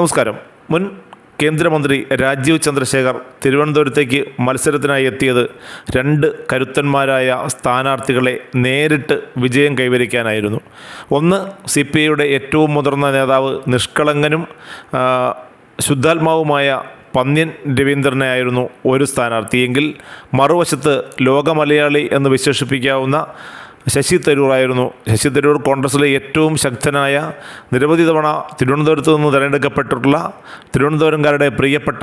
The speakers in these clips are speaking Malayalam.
നമസ്കാരം. മുൻ കേന്ദ്രമന്ത്രി രാജീവ് ചന്ദ്രശേഖർ തിരുവനന്തപുരത്തേക്ക് മത്സരത്തിനായി എത്തിയത് രണ്ട് കരുത്തന്മാരായ സ്ഥാനാർത്ഥികളെ നേരിട്ട് വിജയം കൈവരിക്കാനായിരുന്നു. ഒന്ന് സി പി ഐയുടെ ഏറ്റവും മുതിർന്ന നേതാവ് നിഷ്കളങ്കനും ശുദ്ധാത്മാവുമായ പന്ന്യൻ രവീന്ദ്രനെ ആയിരുന്നു ഒരു സ്ഥാനാർത്ഥിയെങ്കിൽ മറുവശത്ത് ലോകമലയാളി എന്ന് വിശേഷിപ്പിക്കാവുന്ന ശശി തരൂറായിരുന്നു. ശശി തരൂർ കോൺഗ്രസിലെ ഏറ്റവും ശക്തനായ നിരവധി തവണ തിരുവനന്തപുരത്ത് നിന്ന് തിരഞ്ഞെടുക്കപ്പെട്ടിട്ടുള്ള തിരുവനന്തപുരംകാരുടെ പ്രിയപ്പെട്ട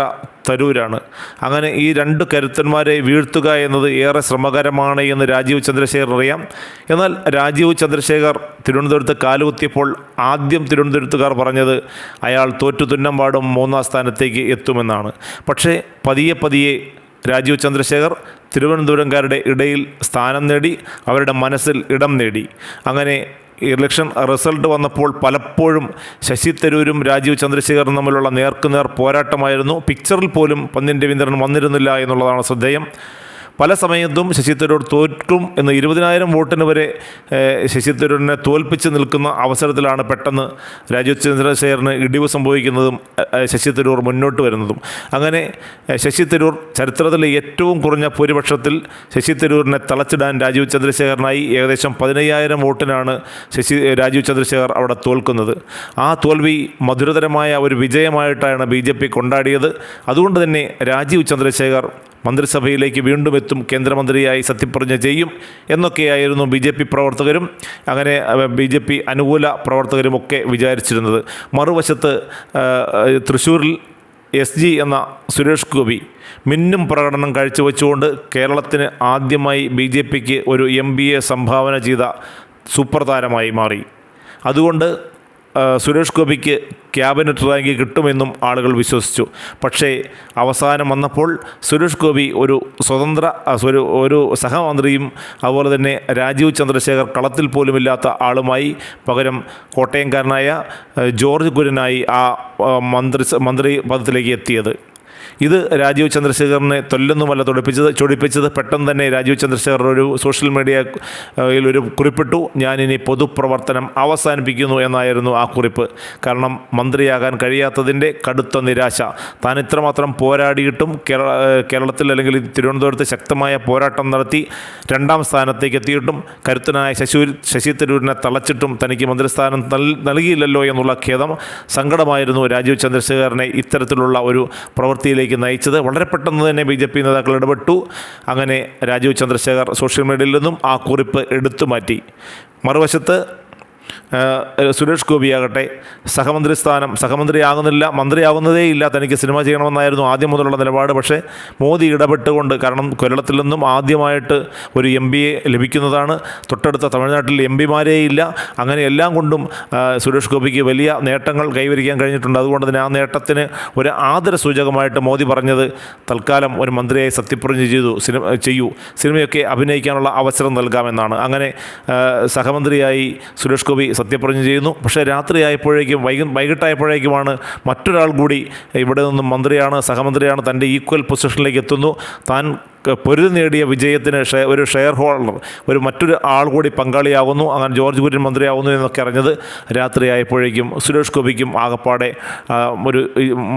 തരൂരാണ്. അങ്ങനെ ഈ രണ്ട് കരുത്തന്മാരെ വീഴ്ത്തുക എന്നത് ഏറെ ശ്രമകരമാണ് എന്ന് രാജീവ് ചന്ദ്രശേഖർ അറിയാം. എന്നാൽ രാജീവ് ചന്ദ്രശേഖർ തിരുവനന്തപുരത്ത് കാലുകുത്തിയപ്പോൾ ആദ്യം തിരുവനന്തപുരത്തുകാർ പറഞ്ഞത് അയാൾ തോറ്റു തുന്നമ്പാടും മൂന്നാം സ്ഥാനത്തേക്ക് എത്തുമെന്നാണ്. പക്ഷേ പതിയെ പതിയെ രാജീവ് ചന്ദ്രശേഖർ തിരുവനന്തപുരംകാരുടെ ഇടയിൽ സ്ഥാനം നേടി അവരുടെ മനസ്സിൽ ഇടം നേടി. അങ്ങനെ ഇലക്ഷൻ റിസൾട്ട് വന്നപ്പോൾ പലപ്പോഴും ശശി തരൂരും രാജീവ് ചന്ദ്രശേഖറും തമ്മിലുള്ള നേർക്കുനേർ പോരാട്ടമായിരുന്നു. പിക്ചറിൽ പോലും പന്ന്യൻ രവീന്ദ്രൻ വന്നിരുന്നില്ല എന്നുള്ളതാണ് ശ്രദ്ധേയം. പല സമയത്തും ശശി തരൂർ തോറ്റും എന്ന് ഇരുപതിനായിരം വോട്ടിന് വരെ ശശി തരൂരിനെ തോൽപ്പിച്ച് നിൽക്കുന്ന അവസരത്തിലാണ് പെട്ടെന്ന് രാജീവ് ചന്ദ്രശേഖറിന് ഇടിവ് സംഭവിക്കുന്നതും ശശി തരൂർ മുന്നോട്ട് വരുന്നതും. അങ്ങനെ ശശി തരൂർ ചരിത്രത്തിലെ ഏറ്റവും കുറഞ്ഞ ഭൂരിപക്ഷത്തിൽ ശശി തരൂരിനെ തളച്ചിടാൻ രാജീവ് ചന്ദ്രശേഖരനായി ഏകദേശം പതിനയ്യായിരം വോട്ടിനാണ് ശശി രാജീവ് ചന്ദ്രശേഖർ അവിടെ തോൽക്കുന്നത്. ആ തോൽവി മധുരതരമായ ഒരു വിജയമായിട്ടാണ് ബി ജെ പി കൊണ്ടാടിയത്. അതുകൊണ്ട് തന്നെ രാജീവ് ചന്ദ്രശേഖർ മന്ത്രിസഭയിലേക്ക് വീണ്ടും എത്തും കേന്ദ്രമന്ത്രിയായി സത്യപ്രതിജ്ഞ ചെയ്യും എന്നൊക്കെയായിരുന്നു ബി ജെ പി പ്രവർത്തകരും അങ്ങനെ ബി ജെ പി അനുകൂല പ്രവർത്തകരുമൊക്കെ വിചാരിച്ചിരുന്നത്. മറുവശത്ത് തൃശ്ശൂരിൽ എസ് ജി എന്ന സുരേഷ് ഗോപി മിന്നും പ്രകടനം കാഴ്ചവെച്ചുകൊണ്ട് കേരളത്തിന് ആദ്യമായി ബി ജെ പിക്ക് ഒരു എം ബി എ സംഭാവന ചെയ്ത സൂപ്പർ താരമായി മാറി. അതുകൊണ്ട് സുരേഷ് ഗോപിക്ക് ക്യാബിനറ്റ് റാങ്ക് കിട്ടുമെന്നും ആളുകൾ വിശ്വസിച്ചു. പക്ഷേ അവസാനം വന്നപ്പോൾ സുരേഷ് ഗോപി ഒരു സ്വതന്ത്ര ഒരു ഒരു സഹമന്ത്രിയും അതുപോലെ തന്നെ രാജീവ് ചന്ദ്രശേഖർ കളത്തിൽ പോലുമില്ലാത്ത ആളുമായി പകരം കോട്ടയംകാരനായ ജോർജ് കുര്യനായി ആ മന്ത്രി മന്ത്രി പദത്തിലേക്ക് എത്തിയത്. ഇത് രാജീവ് ചന്ദ്രശേഖറിനെ തൊല്ലൊന്നുമല്ല തുടിപ്പിച്ചത് ചൊടിപ്പിച്ചത് പെട്ടെന്ന് തന്നെ രാജീവ് ചന്ദ്രശേഖർ ഒരു സോഷ്യൽ മീഡിയയിൽ ഒരു കുറിപ്പിട്ടു. ഞാനിനി പൊതുപ്രവർത്തനം അവസാനിപ്പിക്കുന്നു എന്നായിരുന്നു ആ കുറിപ്പ്. കാരണം മന്ത്രിയാകാൻ കഴിയാത്തതിന്റെ കടുത്ത നിരാശ. താൻ ഇത്രമാത്രം പോരാടിയിട്ടും കേരളത്തിൽ അല്ലെങ്കിൽ തിരുവനന്തപുരത്ത് ശക്തമായ പോരാട്ടം നടത്തി രണ്ടാം സ്ഥാനത്തേക്ക് എത്തിയിട്ടും കരുത്തനായ ശശി ശശി തരൂരിനെ തളച്ചിട്ടും തനിക്ക് മന്ത്രിസ്ഥാനം നൽ- നൽകിയില്ലല്ലോ എന്നുള്ള ഖേദം സങ്കടമായിരുന്നു രാജീവ് ചന്ദ്രശേഖരനെ ഇത്തരത്തിലുള്ള ഒരു പ്രവൃത്തിയിലേക്ക് നയിച്ചത്. വളരെ പെട്ടെന്ന് തന്നെ ബി ജെ പി നേതാക്കൾ ഇടപെട്ടു. അങ്ങനെ രാജീവ് ചന്ദ്രശേഖർ സോഷ്യൽ മീഡിയയിൽ നിന്നും ആ കുറിപ്പ് എടുത്തു മാറ്റി. മറുവശത്ത് സുരേഷ് ഗോപിയാകട്ടെ സഹമന്ത്രി സ്ഥാനം സഹമന്ത്രിയാകുന്നില്ല മന്ത്രിയാകുന്നതേ ഇല്ല തനിക്ക് സിനിമ ചെയ്യണമെന്നായിരുന്നു ആദ്യം മുതലുള്ള നിലപാട്. പക്ഷേ മോദി ഇടപെട്ടുകൊണ്ട് കാരണം കേരളത്തിൽ നിന്നും ആദ്യമായിട്ട് ഒരു എം ലഭിക്കുന്നതാണ്. തൊട്ടടുത്ത തമിഴ്നാട്ടിൽ എം പിമാരേ ഇല്ല അങ്ങനെ എല്ലാം കൊണ്ടും സുരേഷ് ഗോപിക്ക് വലിയ നേട്ടങ്ങൾ കൈവരിക്കാൻ കഴിഞ്ഞിട്ടുണ്ട്. അതുകൊണ്ട് തന്നെ ആ നേട്ടത്തിന് ഒരു ആദര സൂചകമായിട്ട് മോദി പറഞ്ഞത് തൽക്കാലം ഒരു മന്ത്രിയായി സത്യപ്രതിജ്ഞ ചെയ്തു സിനിമ ചെയ്യൂ. സിനിമയൊക്കെ അഭിനയിക്കാനുള്ള അവസരം നൽകാമെന്നാണ്. അങ്ങനെ സഹമന്ത്രിയായി സുരേഷ് ഗോപി സത്യപ്രതിജ്ഞ ചെയ്യുന്നു. പക്ഷേ രാത്രിയായപ്പോഴേക്കും വൈകി വൈകിട്ടായപ്പോഴേക്കുമാണ് മറ്റൊരാൾ കൂടി ഇവിടെ നിന്നും മന്ത്രിയാണ് സഹമന്ത്രിയാണ് തന്റെ ഈക്വൽ പൊസിഷനിലേക്ക് എത്തുന്നു. താൻ പൊരുതി നേടിയ വിജയത്തിന് ഒരു ഷെയർ ഹോൾഡർ ഒരു മറ്റൊരു ആൾ കൂടി പങ്കാളിയാകുന്നു അങ്ങനെ ജോർജ് കുര്യൻ മന്ത്രിയാകുന്നു എന്നൊക്കെ അറിഞ്ഞത് രാത്രിയായപ്പോഴേക്കും സുരേഷ് ഗോപിക്കും ആകപ്പാടെ ഒരു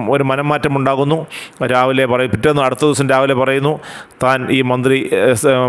ഒരു മനംമാറ്റം ഉണ്ടാകുന്നു. രാവിലെ പറയും പിറ്റേന്ന് അടുത്ത ദിവസം രാവിലെ പറയുന്നു താൻ ഈ മന്ത്രി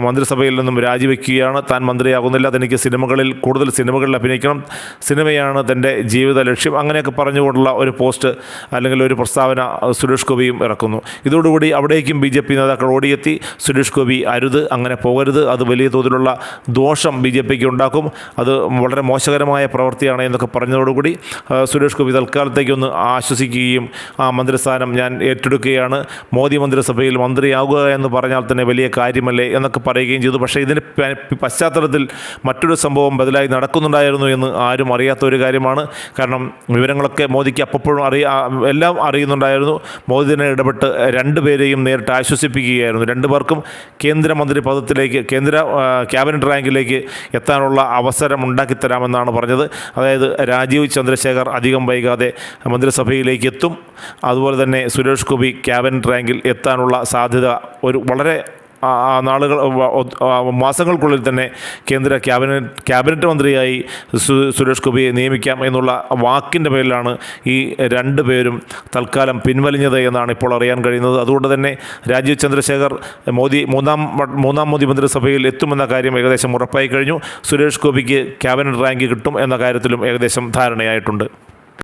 മന്ത്രിസഭയിൽ നിന്നും രാജിവെക്കുകയാണ്. താൻ മന്ത്രിയാകുന്നില്ല. തനിക്ക് സിനിമകളിൽ കൂടുതൽ സിനിമകളിൽ അഭിനയിക്കണം. സിനിമയാണ് തന്റെ ജീവിത ലക്ഷ്യം. അങ്ങനെയൊക്കെ പറഞ്ഞുകൊണ്ടുള്ള ഒരു പോസ്റ്റ് അല്ലെങ്കിൽ ഒരു പ്രസ്താവന സുരേഷ് ഗോപിയും ഇറക്കുന്നു. ഇതോടുകൂടി അവിടേക്കും ബി നേതാക്കൾ ഓടിയെത്തി. സുരേഷ് ഗോപി അരുത് അങ്ങനെ പോകരുത് അത് വലിയ തോതിലുള്ള ദോഷം ബി ജെ പിക്ക് ഉണ്ടാക്കും. അത് വളരെ മോശകരമായ പ്രവൃത്തിയാണ് എന്നൊക്കെ പറഞ്ഞതോടുകൂടി സുരേഷ് ഗോപി തൽക്കാലത്തേക്കൊന്ന് ആശ്വസിക്കുകയും ആ മന്ത്രിസ്ഥാനം ഞാൻ ഏറ്റെടുക്കുകയാണ്. മോദി മന്ത്രിസഭയിൽ മന്ത്രിയാകുക എന്ന് പറഞ്ഞാൽ തന്നെ വലിയ കാര്യമല്ലേ എന്നൊക്കെ പറയുകയും ചെയ്തു. പക്ഷേ ഇതിന്റെ പശ്ചാത്തലത്തിൽ മറ്റൊരു സംഭവം ബദലായി നടക്കുന്നുണ്ടായിരുന്നു എന്ന് ആരും അറിയാത്ത ഒരു കാര്യമാണ്. കാരണം വിവരങ്ങളൊക്കെ മോദിക്ക് അപ്പോഴും അറിയാ എല്ലാം അറിയുന്നുണ്ടായിരുന്നു. മോദി തന്നെ ഇടപെട്ട് രണ്ടുപേരെയും നേരിട്ട് ആശ്വസിപ്പിക്കുകയായിരുന്നു. രണ്ടു പേർക്കും കേന്ദ്രമന്ത്രി പദത്തിലേക്ക് കേന്ദ്ര ക്യാബിനറ്റ് റാങ്കിലേക്ക് എത്താനുള്ള അവസരം ഉണ്ടാക്കിത്തരാമെന്നാണ് പറഞ്ഞത്. അതായത് രാജീവ് ചന്ദ്രശേഖർ അധികം വൈകാതെ മന്ത്രിസഭയിലേക്ക് എത്തും. അതുപോലെ തന്നെ സുരേഷ് ഗോപി ക്യാബിനറ്റ് റാങ്കിൽ എത്താനുള്ള സാധ്യത ഒരു വളരെ നാളുകൾ മാസങ്ങൾക്കുള്ളിൽ തന്നെ കേന്ദ്ര ക്യാബിനറ്റ് ക്യാബിനറ്റ് മന്ത്രിയായി സുരേഷ് ഗോപിയെ നിയമിക്കാം എന്നുള്ള വാക്കിന്റെ പേരിലാണ് ഈ രണ്ട് പേരും തൽക്കാലം പിൻവലിഞ്ഞത് എന്നാണ് ഇപ്പോൾ അറിയാൻ കഴിയുന്നത്. അതുകൊണ്ട് തന്നെ രാജീവ് ചന്ദ്രശേഖർ മോദി മൂന്നാം മൂന്നാം മോദി മന്ത്രിസഭയിൽ എത്തുമെന്ന കാര്യം ഏകദേശം ഉറപ്പായി കഴിഞ്ഞു. സുരേഷ് ഗോപിക്ക് ക്യാബിനറ്റ് റാങ്ക് കിട്ടും എന്ന കാര്യത്തിലും ഏകദേശം ധാരണയായിട്ടുണ്ട്.